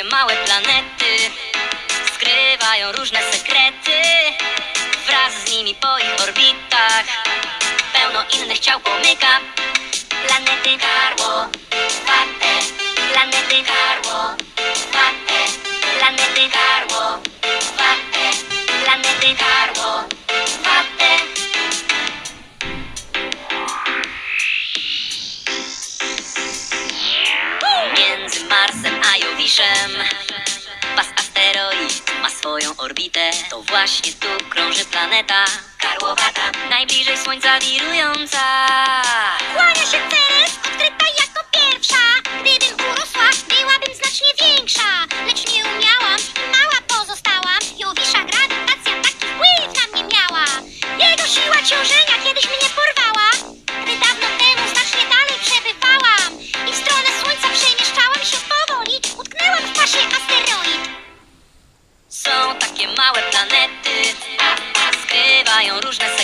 małe planety skrywają różne sekrety. Wraz z nimi po ich orbitach pełno innych ciał pomyka. Planety Karło, warte, planety Karło, warte, planety Karło, warte, planety Karło. Między Marsem a Jowiszem Pas asteroid ma swoją orbitę. To właśnie tu krąży planeta. Karłowata Najbliżej Słońca wirująca. Kłania się Ceres, odkryta jako Skrywają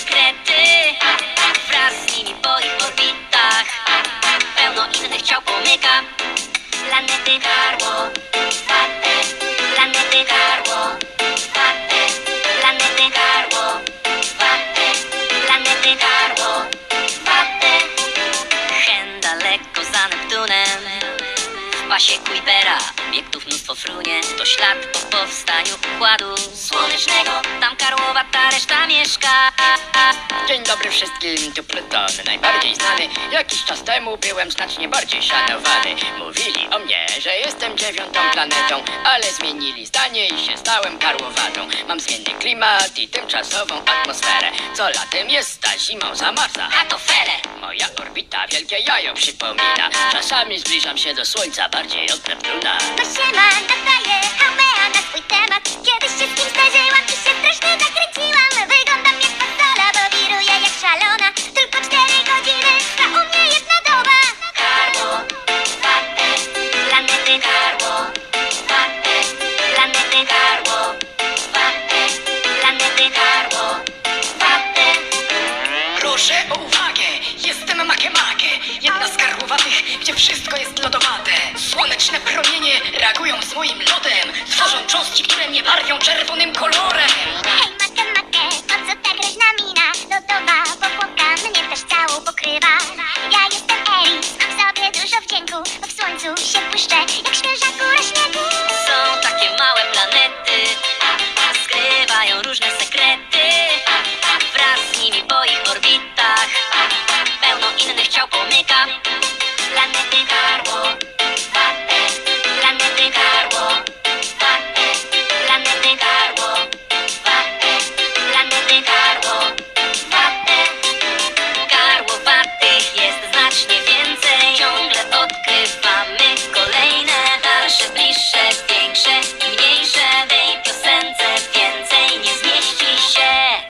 pasie Kuipera obiektów mnóstwo frunie To ślad po powstaniu układu słonecznego Tam karłowata reszta mieszka Dzień dobry wszystkim, tu Pluton, najbardziej znany. Jakiś czas temu byłem znacznie bardziej szanowany. Mówili o mnie, że jestem dziewiątą planetą, ale zmienili zdanie i się stałem karłowatą. Mam zmienny klimat i tymczasową atmosferę. Co latem jest, a zimą zamarza. A to fele Moja orbita wielkie jajo przypomina. Czasami zbliżam się do Słońca bardziej od Neptuna. To siema, nadaję Haumea na swój temat Kiedyś się z kim zdarzyłam i się strasznie zakręciłam Wyglądam jak fasola, bo wiruję jak szalona Tylko cztery godziny trwa u mnie jedna doba Karło Warte Planety Karło Warte Planety Karło Warte Planety Karło Warte Proszę o uwagę, jestem Makemake, jedna z karłowatych, gdzie wszystko jest lodowate. Czerwonym kolorem. Hej, makę, makę, po co ta groźna mina? Lodowa powłoka mnie też całą pokrywa. Ja jestem Eris, mam w sobie dużo wdzięku. Bo w słońcu się błyszczę jak świeża góra śniegu. Są takie małe planety Skrywają różne sekrety. Wraz z nimi po ich orbitach Pełno innych ciał pomyka. Planety